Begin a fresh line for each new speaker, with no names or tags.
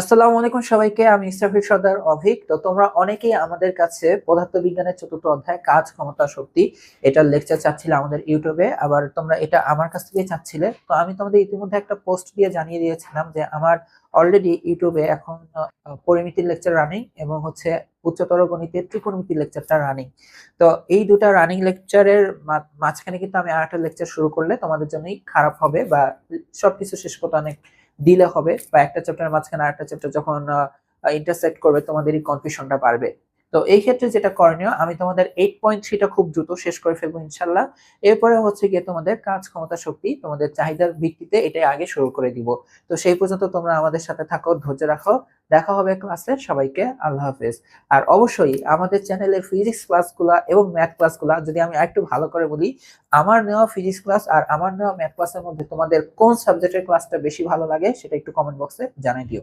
আসসালামু আলাইকুম সবাইকে, আমি ইস্তাফির সর্দার অভিক। তো তোমরা অনেকেই আমাদের কাছে পদার্থবিজ্ঞানের চতুর্থ অধ্যায়, কাজ, ক্ষমতা, শক্তি এটার লেকচার চাচ্ছিলে আমাদের ইউটিউবে। আবার তোমরা এটা আমার কাছ থেকে চাচ্ছিলে। তো আমি তোমাদের ইতিমধ্যে একটা পোস্ট দিয়ে জানিয়ে দিয়েছিলাম যে আমার অলরেডি ইউটিউবে এখন পরিমিতির লেকচার রানিং এবং হচ্ছে উচ্চতর গণিতের ত্রিকোণমিতির লেকচারটা রানিং তো এই দুটা রানিং লেকচারের মাঝখানে কিন্তু আমি আরেকটা লেকচার শুরু করলে তোমাদের জন্যই খারাপ হবে বা সবকিছু শেষ করতে অনেক দিলে হবে বা একটা চ্যাপ্টারের মাঝখানে আরেকটা চ্যাপ্টার যখন ইন্টারসেক্ট করবে তোমাদেরই কনফিউশনটা বাড়বে। তো এই ক্ষেত্রে যেটা করণীয়, আমি তোমাদের এইট পয়েন্ট থ্রিটা খুব দ্রুত শেষ করে ফেলব ইনশাল্লাহ। এরপরে হচ্ছে গিয়ে তোমাদের কাজ ক্ষমতা শক্তি, তোমাদের চাহিদার ভিত্তিতে এটাই আগে শুরু করে দিব। তো সেই পর্যন্ত তোমরা আমাদের সাথে থাকো, ধৈর্য রাখো। দেখা হবে ক্লাসে, সবাইকে আল্লাহ হাফেজ। আর অবশ্যই আমাদের চ্যানেলের ফিজিক্স ক্লাসগুলা এবং ম্যাথ ক্লাসগুলা যদি আমি একটু ভালো করে বলি, আমার নেওয়া ফিজিক্স ক্লাস আর আমার নেওয়া ম্যাথ ক্লাসের মধ্যে তোমাদের কোন সাবজেক্টের ক্লাসটা বেশি ভালো লাগে, সেটা একটু কমেন্ট বক্সে জানিয়ে দিও।